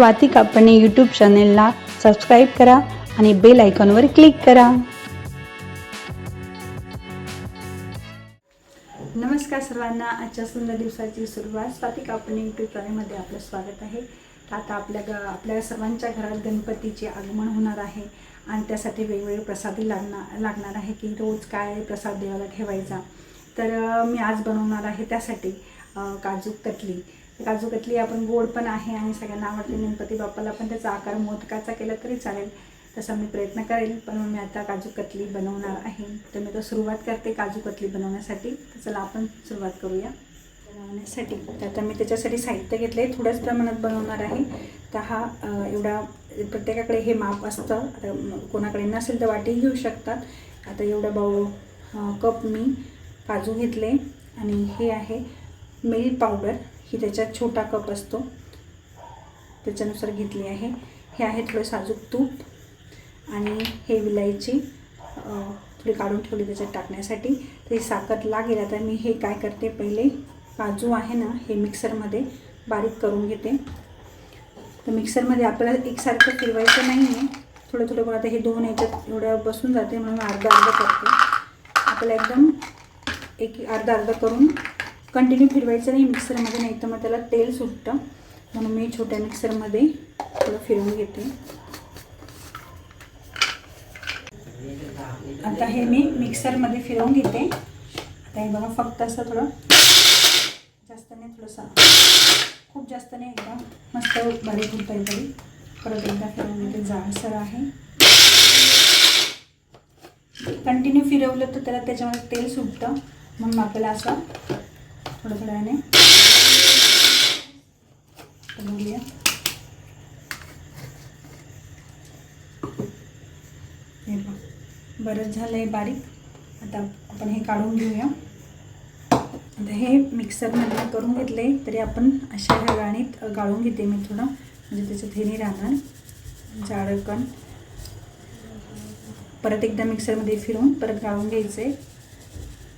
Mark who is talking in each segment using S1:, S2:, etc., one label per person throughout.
S1: Swati Kapne YouTube चॅनेलला subscribe करा आणि बेल आयकॉनवर क्लिक करा. नमस्कार सर्वांना. आजच्या सुंदर दिवसाची सुरुवात स्वाती कापणे यूट्यूब चॅनेलमध्ये आपलं स्वागत आहे. आता आपल्या ग आपल्या सर्वांच्या घरात गणपतीचे आगमन होणार आहे आणि त्यासाठी वेगवेगळे प्रसादी लागणार लागणार आहे की रोज काय प्रसाद देवाला ठेवायचा. तर मी आज बनवणार आहे त्यासाठी काजू कतली. काजू कतली आपण गोड पण आहे आणि सगळ्यांना आवडते. गणपती बाप्पाला पण त्याचा आकार मोदकाचा केला तरी चालेल. तसा मी प्रयत्न करेल पण मी आता काजू कतली बनवणार आहे. तर मी तर सुरुवात करते काजू कतली बनवण्यासाठी. तर चला आपण सुरुवात करूया बनवण्यासाठी. तर आता मी त्याच्यासाठी साहित्य घेतलं आहे थोड्याच प्रमाणात बनवणार आहे. तर हा एवढा प्रत्येकाकडे हे माप असतं. आता कोणाकडे नसेल तर वाटी घेऊ शकतात. आता एवढा बाऊ कप मी काजू घेतले. आणि हे आहे मिल्क पावडर. ही त्याच्यात छोटा कप असतो. त्याच्यानुसार घेतली आहे. हे आहे थोडं साजूक तूप आणि हे विलायची थोडी काढून ठेवली त्याच्यात टाकण्यासाठी. तर ही साखर लागेल आता मी हे काय करते पहिले काजू आहे ना हे मिक्सरमध्ये बारीक करून घेते. तर मिक्सरमध्ये आपल्याला एकसारखं फिरवायचं नाही आहे थोडं थोडं पण आता हे दोन याच्यात एवढं बसून जाते म्हणून अर्धा अर्धा करते. आपल्याला एकदम एक अर्धा अर्धा करून कंटिन्यू फिरवायचं नाही मिक्सरमध्ये नाही तर मग त्याला तेल सुटतं. म्हणून मी छोट्या मिक्सरमध्ये थोडं फिरवून घेते. आता हे मी मिक्सरमध्ये फिरवून घेते. आता हे बघा फक्त असं थोडं जास्त नाही थोडंसं खूप जास्त नाही एकदा मस्त बारीक होत आहे तरी. परत एकदा फिरवून घेते जाडसर आहे. कंटिन्यू फिरवलं तर त्याला त्याच्यामध्ये तेल सुटतं. म्हणून आपल्याला असं थोड्या वेळाने बनवूया हे बघ बरंच झालं आहे बारीक. आता आपण हे काढून घेऊया. आता हे मिक्सरमध्ये करून घेतले तरी आपण अशा ह्या गाणीत गाळून घेते मी थोडं. म्हणजे त्याच्यात हे नाही राहणार. जाडकण परत एकदा मिक्सरमध्ये फिरवून परत गाळून घ्यायचे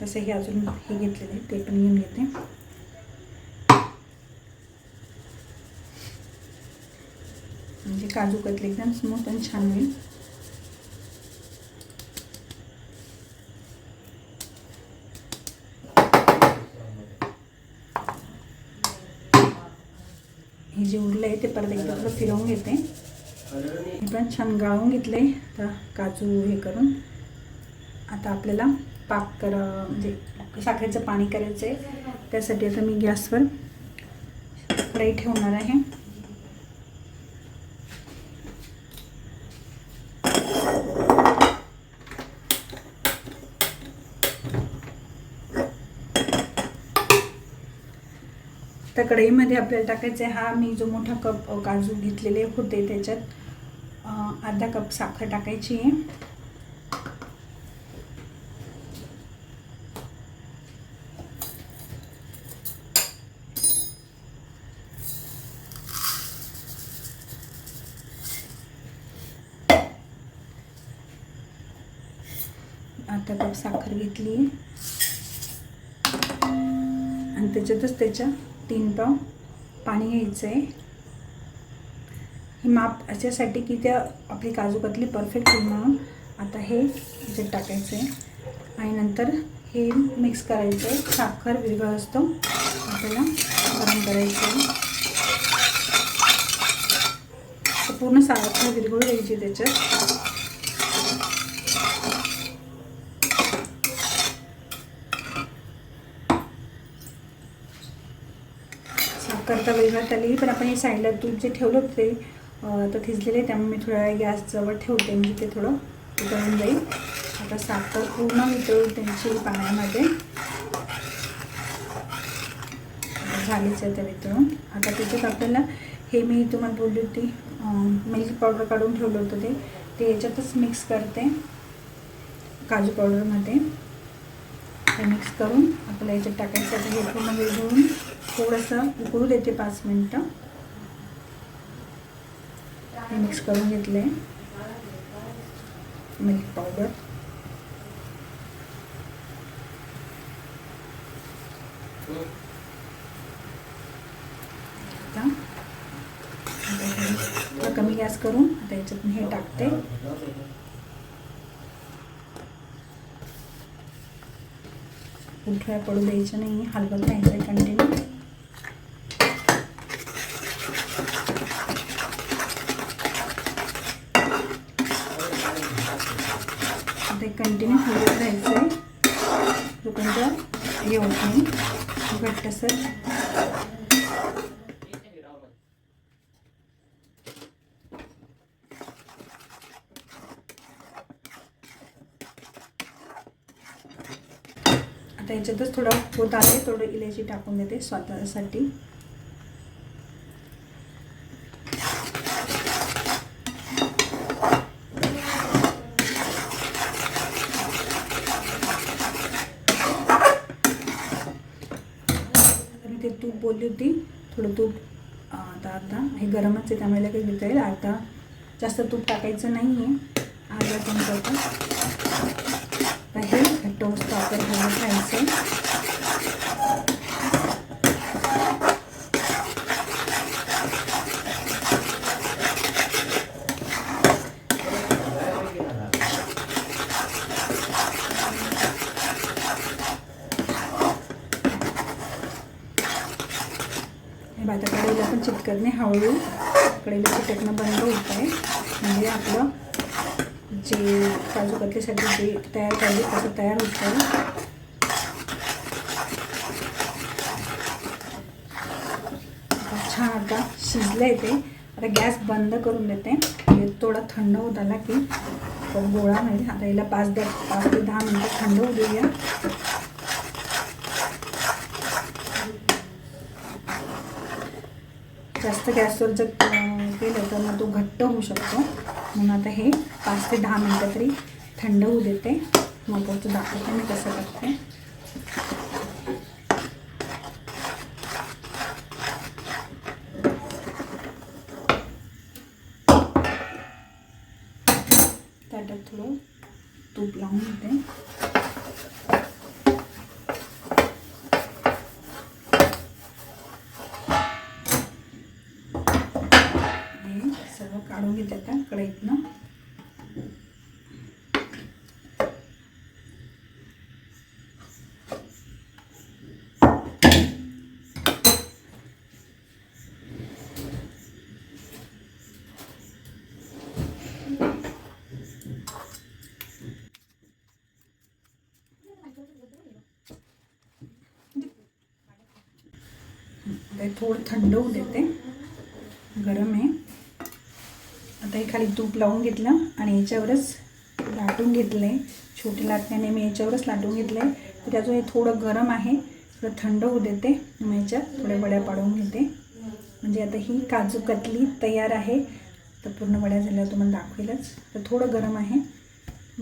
S1: तसं हे अजून हे घेतलेले ते पण घेऊन घेते. म्हणजे काजू कतले एकदम स्मूथ आणि छान होईल. हे जे उरलं आहे ते परत एकदा थोडं फिरवून घेते. हे पण छान गाळून घेतले तर काजू हे करून. आता आपल्याला पाक करा म्हणजे साखरेचं पाणी करायचं आहे त्यासाठी आता मी गॅसवर कढई ठेवणार आहे. त्या कढईमध्ये आपल्याला टाकायचं आहे हा मी जो मोठा कप काजू घेतलेले होते त्याच्यात अर्धा कप साखर टाकायची आहे. आता कप साखर घेतली. आणि त्याच्यातच त्याच्या तीन पाव पाणी घ्यायचं आहे हे माप याच्यासाठी की त्या आपली काजू कतली परफेक्ट होईल म्हणून आता हे याच्यात टाकायचं आहे आणि नंतर हे मिक्स करायचं आहे साखर विरघळ असतो. आपल्याला गरम करायचं आहे पूर्ण साखर विरघळू द्यायची त्याच्यात. करता तर वेगळं आली पण आपण हे साईडला दूध जे ठेवलं ते तर थिजलेले त्यामुळे मी थोड्या वेळ गॅसजवळ ठेवते म्हणजे ते थोडं वितळून जाईल. आता साखर पूर्ण वितळून त्यांची पाण्यामध्ये. झालीच आहे त्या वितळून आता त्याच्यात आपल्याला हे मी तुम्हाला बोलली होती मिल्क पावडर काढून ठेवलं होतं ते ते याच्यातच मिक्स करते काजू पावडरमध्ये. हे मिक्स करून आपल्याला याच्यात टाकायचं आता हे पूर्ण विरघळून थोडंसं उकळू देते पाच मिनटं. मिक्स करून घेतले. मिल्क पावडर आता आता गॅस करून आता याच्यातून हे टाकते. उठवाय पडू द्यायचं नाही हलवत राहायचं कंटिन्यू ते कंटिन्यू हलवत राहायचं आहे जोपर्यंत हे होत नाही घट्टसर. आता याच्यातच थोडं होत आहे. थोडं इलायची टाकून देते स्वतःसाठी. मी ते तूप बोलली होती. थोडं तूप आता आता. हे गरमच आहे त्यामुळे काही घेता येईल. आता जास्त तूप टाकायचं नाही आहे अर्धा चमचा आता हे टोस्ट वस्तू आपण घालत राहायचं हे बाता कढईला हळूहळू कढईला चिटकणं बंद होत आहे म्हणजे आपलं जे काजू कतलीसाठी जे तयार पाहिजे तसं तयार होत आहे छान आता शिजलं आहे ते. आता गॅस बंद करून देते. म्हणजे थोडा थंड होत आला की गोळा म्हणजे आता याला पाच दहा पाच ते दहा मिनटं थंड होऊ देऊया. जास्त गॅसवर जर केलं तर मग तो घट्ट होऊ शकतो. म्हणून आता हे पाच ते दहा मिनटं तरी थंड होऊ देते. मग तो दाखवते मी कसं करते. त्याच्यात थोडं तूप लावून देते हे सर्व काढून घेते त्या कढईतनं. आता थोडं थंड होऊ देते. गरम आहे. आता हे खाली तूप लावून घेतलं आणि याच्यावरच लाटून घेतलं आहे छोटी लाटण्याने मी याच्यावरच लाटून घेतलं आहे तर त्याचं हे थोडं गरम आहे. थोडं थंड होऊ देते. मग याच्यात थोड्या वड्या पाडून घेते. म्हणजे आता ही काजू कतली तयार आहे. तर पूर्ण वड्या झाल्यावर तुम्हाला दाखवेलच. तर थोडं गरम आहे.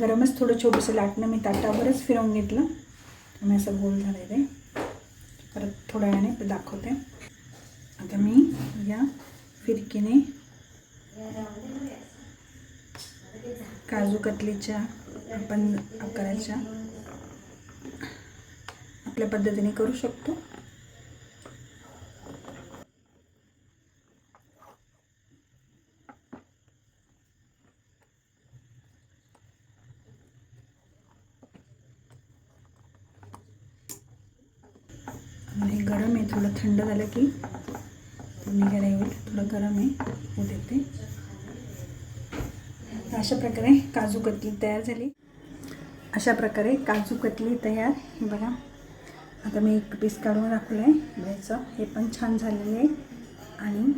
S1: गरमच थोडं छोटंसं लाटणं मी ताटावरच फिरवून घेतलं. त्यामुळे असं गोल झालं आहे ते. परत थोड्या वेळाने दाखवते. आता मी या फिरकीने काजू कतलीच्या आपण आकाराच्या आपल्या पद्धतीने करू शकतो. आणि गरम आहे थोडं थंड झालं की निघायला येईल थोडं गरम आहे होऊ देते. अशा प्रकारे काजू कतली तयार झाली. अशा प्रकारे काजू कतली तयार हे बघा. आता मी एक पीस काढून दाखवलं आहे ब्रेडचं हे पण छान झालेलं आहे. आणि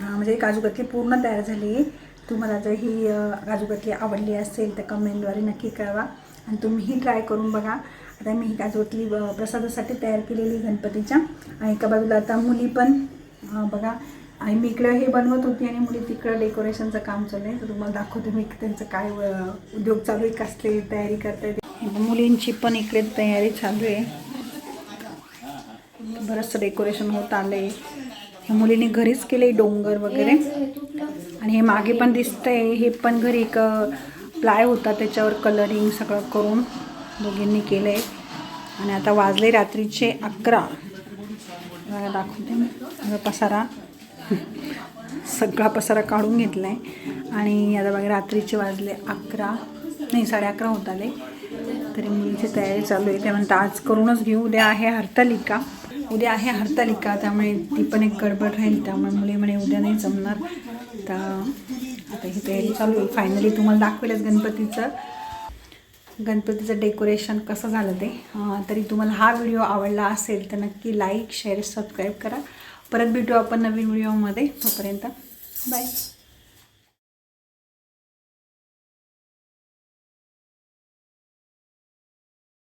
S1: म्हणजे काजू कतली पूर्ण तयार झाली आहे. तुम्हाला जर ही काजू कतली आवडली असेल तर कमेंटद्वारे नक्की कळवा. आणि तुम्हीही ट्राय करून बघा. आता मी ही काजू कतली प्रसादासाठी तयार केलेली गणपतीच्या. आणि एका बाजूला आता मुली पण बघा. आणि मी इकडं हे बनवत होती आणि मुली तिकडं डेकोरेशनचं काम चालू आहे तर तुम्हाला दाखवते मी त्यांचं काय उद्योग चालू आहे कसले तयारी करताय मुलींची पण इकडे तयारी चालू आहे. बरंचसं डेकोरेशन होत आलंय. ह्या मुलीने घरीच केले डोंगर वगैरे. आणि हे मागे पण दिसतंय. हे पण घरी एक प्लाय होता त्याच्यावर कलरिंग सगळं करून दोघींनी केलं आहे आणि आता वाजले रात्रीचे अकरा. बघा दाखवते मी. पसारा. सगळा पसारा काढून घेतला आहे आणि आता बघा रात्रीचे वाजले अकरा. नाही साडे अकरा होत आले. तरी मुलीची तयारी चालू आहे. ते म्हणतात आज करूनच घेऊ. उद्या आहे हरतालिका. उद्या आहे हरतालिका त्यामुळे ती पण एक गडबड राहील. त्यामुळे मुली म्हणे उद्या नाही जमणार. तर आता ही तयारी चालू आहे. फायनली तुम्हाला दाखवेलच गणपतीचं. गणपतीचं डेकोरेशन कसं झालं ते तरी तुम्हाला हा व्हिडिओ आवडला असेल तर नक्की लाईक शेअर सबस्क्राईब करा. परत भेटू आपण नवीन व्हिडिओमध्ये. तोपर्यंत बाय.